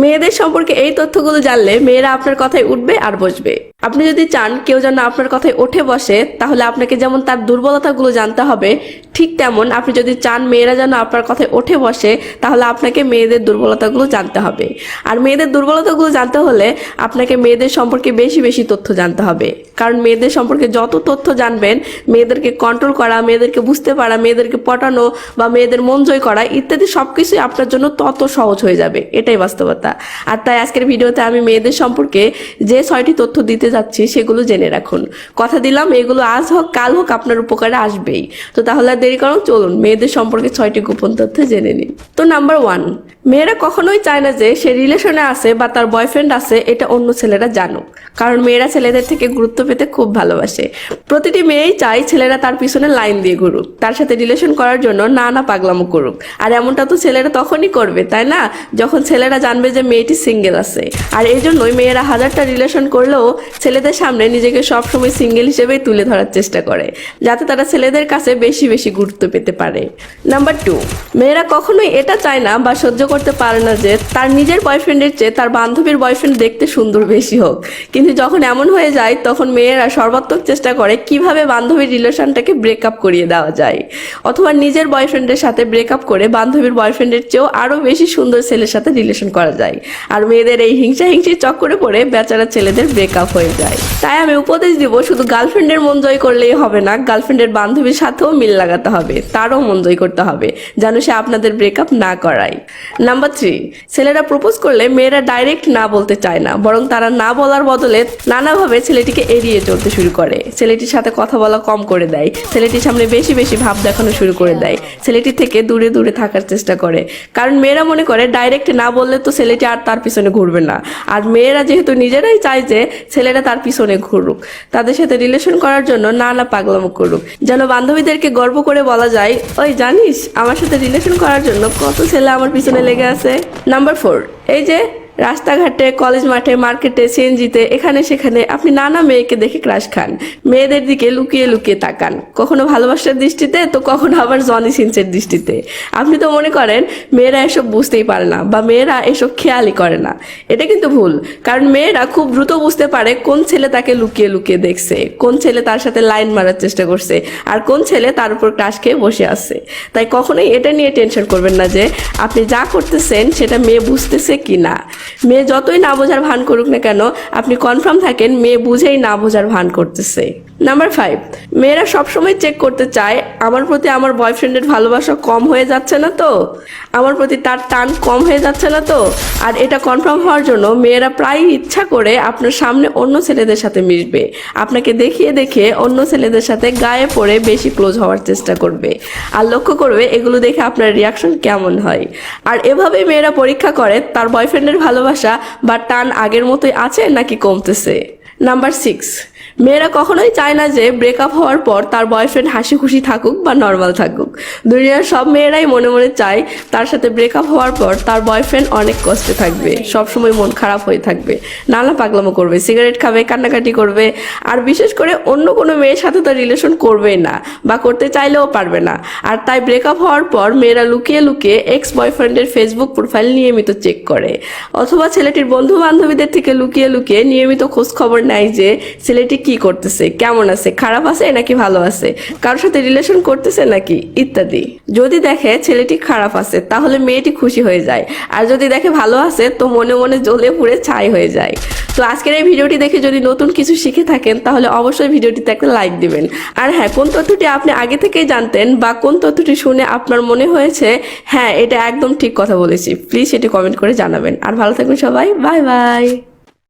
মেয়েদের সম্পর্কে এই তথ্যগুলো জানলে মেয়েরা আপনার কথায় উঠবে আর বসবে। আপনি যদি চান কেউ যেন আপনার কথায় উঠে বসে, তাহলে আপনাকে যেমন তার দুর্বলতাগুলো জানতে হবে, ঠিক তেমন আপনি যদি চান মেয়েরা যেন আপনার কথায় উঠে বসে, তাহলে আপনাকে মেয়েদের দুর্বলতাগুলো জানতে হবে। আর মেয়েদের দুর্বলতাগুলো জানতে হলে আপনাকে মেয়েদের সম্পর্কে বেশি বেশি তথ্য জানতে হবে। কারণ মেয়েদের সম্পর্কে যত তথ্য জানবেন, মেয়েদেরকে কন্ট্রোল করা, মেয়েদেরকে বুঝতে পারা, মেয়েদেরকে পটানো বা মেয়েদের মন জয় করা, ইত্যাদি সবকিছুই আপনার জন্য তত সহজ হয়ে যাবে। এটাই বাস্তবতা। আর তাই আজকের ভিডিওতে আমি মেয়েদের সম্পর্কে যে ছয়টি তথ্য দিতে যাচ্ছি সেগুলো জেনে রাখুন। কথা দিলাম, এগুলো আজ হোক, কাল হোক, আপনার উপকারে আসবেই। তো তাহলে আর দেরি করুন চলুন, মেয়েদের সম্পর্কে ছয়টি গোপন তথ্য জেনে নিন তো নাম্বার ওয়ান মেয়েরা কখনোই চায় না যে সে রিলেশনে আছে বা তার বয়ফ্রেন্ড আছে, এটা অন্য ছেলেরা জানুক। কারণ মেয়েরা ছেলেদের থেকে গুরুত্ব পেতে খুব ভালোবাসে। প্রতিটি মেয়েই চায় ছেলেরা তার পিছনে লাইন দিয়ে ঘুরুক, তার সাথে রিলেশন করার জন্য না না পাগলামো করুক। আর এমনটা তো ছেলেরা তখনই করবে, তাই না? যখন ছেলেরা জানবে যে মেয়েটি সিঙ্গেল আছে। আর এই জন্যই মেয়েরা হাজারটা রিলেশন করলেও ছেলেদের সামনে নিজেকে সবসময় সিঙ্গেল হিসেবেই তুলে ধরার চেষ্টা করে, যাতে তারা ছেলেদের কাছে বেশি বেশি গুরুত্ব পেতে পারে। নাম্বার টু, মেয়েরা কখনোই এটা চায় না বা সহ্য করতে পারে না যে তার নিজের বয়ফ্রেন্ডের চেয়ে তার বান্ধবীর বয়ফ্রেন্ড দেখতে সুন্দর বেশি হোক। কিন্তু যখন এমন হয়ে যায়, তখন মেয়েরা সর্বাত্মক চেষ্টা করে কীভাবে বান্ধবীর রিলেশনটাকে ব্রেকআপ করিয়ে দেওয়া যায়। অথবা নিজের বয়ফ্রেন্ডের সাথে ব্রেকআপ করে বান্ধবীর বয়ফ্রেন্ডের চেয়েও আরও বেশি সুন্দর ছেলের সাথে রিলেশন করা যায়। আর মেয়েদের এই হিংসা হিংসির চক্করে পড়ে বেচারা ছেলেদের ব্রেকআপ হয়ে যায়। তাই আমি উপদেশ দিব, শুধু গার্লফ্রেন্ডের মন জয় করলেই হবে না গার্লফ্রেন্ডের বান্ধবীর সাথেও মিল লাগাতে হবে, তারও মন জয় করতে হবে, যেন সে আপনাদের ব্রেকআপ না করায়। নাম্বার থ্রি ছেলেরা প্রপোজ করলে মেয়েরা ডাইরেক্ট না বলতে চায় না, বরং তারা না বলার বদলে নানাভাবে ছেলেটিকে এড়িয়ে চলতে শুরু করে। ছেলেটির সাথে কথা বলা কম করে দেয়, ছেলেটির সামনে বেশি বেশি ভাব দেখানো শুরু করে দেয়, ছেলেটি থেকে দূরে দূরে থাকার চেষ্টা করে। কারণ মেয়েরা মনে করে ডাইরেক্ট না বললে তো ছেলেটি আর তার পিছনে ঘুরবে না। আর মেয়েরা যেহেতু নিজেরাই চায় যে ছেলেরা তার পিছনে ঘুরুক, তাদের সাথে রিলেশন করার জন্য না না পাগলামো করুক। যেন বান্ধবীদেরকে গর্ব করে বলা যায়, ওই জানিস, আমার সাথে রিলেশন করার জন্য কত ছেলে আমার পিছনে লেগে আছে নাম্বার ফোর এই যে রাস্তাঘাটে, কলেজ মাঠে, মার্কেটে, সিএনজিতে, এখানে সেখানে আপনি নানা মেয়েকে দেখে ক্রাশ খান। মেয়েদের দিকে লুকিয়ে লুকিয়ে তাকান। কখনো ভালোবাসার দৃষ্টিতে, তো কখনো আবার জনি সিনসের দৃষ্টিতে। আপনি তো মনে করেন, মেয়েরা এসব বুঝতেই পারে না বা মেয়েরা এসব খেয়ালই করে না। এটা কিন্তু ভুল, কারণ মেয়েরা খুব দ্রুত বুঝতে পারে কোন ছেলে তাকে লুকিয়ে লুকিয়ে দেখছে, কোন ছেলে তার সাথে লাইন মারার চেষ্টা করছে, আর কোন ছেলে তার উপর ক্রাশ খেয়ে বসে আছে। তাই কখনোই এটা নিয়ে টেনশন করবেন না যে, আপনি যা করতেছেন সেটা মেয়ে বুঝতেছে কি না মেয়ে যতই না বোঝার ভান করুক না কেন, আপনি কনফার্ম থাকেন, মেয়ে বুঝেই না বোঝার ভান করতেছে। নাম্বার ফাইভ মেয়েরা সবসময় চেক করতে চায়, আমার প্রতি আমার বয়ফ্রেন্ডের ভালোবাসা কম হয়ে যাচ্ছে না তো? আমার প্রতি তার টান কম হয়ে যাচ্ছে না তো? আর এটা কনফার্ম হওয়ার জন্য মেয়েরা প্রায় ইচ্ছা করে আপনার সামনে অন্য ছেলেদের সাথে মিশবে। আপনাকে দেখিয়ে দেখে অন্য ছেলেদের সাথে গায়ে পড়ে বেশি ক্লোজ হওয়ার চেষ্টা করবে। আর লক্ষ্য করবে এগুলো দেখে আপনার রিয়াকশন কেমন হয়। আর এভাবেই মেয়েরা পরীক্ষা করে, তার বয়ফ্রেন্ডের ভালোবাসা বা টান আগের মতোই আছে নাকি কমতেছে? নাম্বার সিক্স মেয়েরা কখনোই চায় না যে ব্রেকআপ হওয়ার পর তার বয়ফ্রেন্ড হাসি খুশি থাকুক বা নর্মাল থাকুক। দুনিয়ার সব মেয়েরাই মনে মনে চায় তার সাথে ব্রেকআপ হওয়ার পর তার বয়ফ্রেন্ড অনেক কষ্টে থাকবে সবসময় মন খারাপ হয়ে থাকবে। নানা পাগলামো করবে সিগারেট খাবে, কান্নাকাটি করবে, আর বিশেষ করে অন্য কোনো মেয়ের সাথে তার রিলেশন করবেই না বা করতে চাইলেও পারবে না। আর তাই ব্রেকআপ হওয়ার পর মেয়েরা লুকিয়ে লুকিয়ে এক্স বয়ফ্রেন্ডের ফেসবুক প্রোফাইল নিয়মিত চেক করে। অথবা ছেলেটির বন্ধু বান্ধবীদের থেকে লুকিয়ে লুকিয়ে নিয়মিত খোঁজ খবর নেয় যে ছেলেটি কি করতেছে? কেমন আছে? খারাপ আছে নাকি ভালো আছে? কারোর সাথে রিলেশন করতেছে নাকি? ইত্যাদি। যদি দেখে ছেলেটি খারাপ আছে, তাহলে মেয়েটি খুশি হয়ে যায়। আর যদি দেখে ভালো আছে, তো মনে মনে জ্বলে পুড়ে ছাই হয়ে যায়। তো আজকের এই ভিডিওটি দেখে যদি নতুন কিছু শিখে থাকেন, তাহলে অবশ্যই ভিডিওটিতে একটা লাইক দিবেন। আর হ্যাঁ কোন তথ্যটি আপনি আগে থেকেই জানতেন বা কোন তথ্যটি শুনে আপনার মনে হয়েছে হ্যাঁ এটা একদম ঠিক কথা বলেছি। প্লিজ সেটি কমেন্ট করে জানাবেন। আর ভালো থাকবেন সবাই। Bye bye.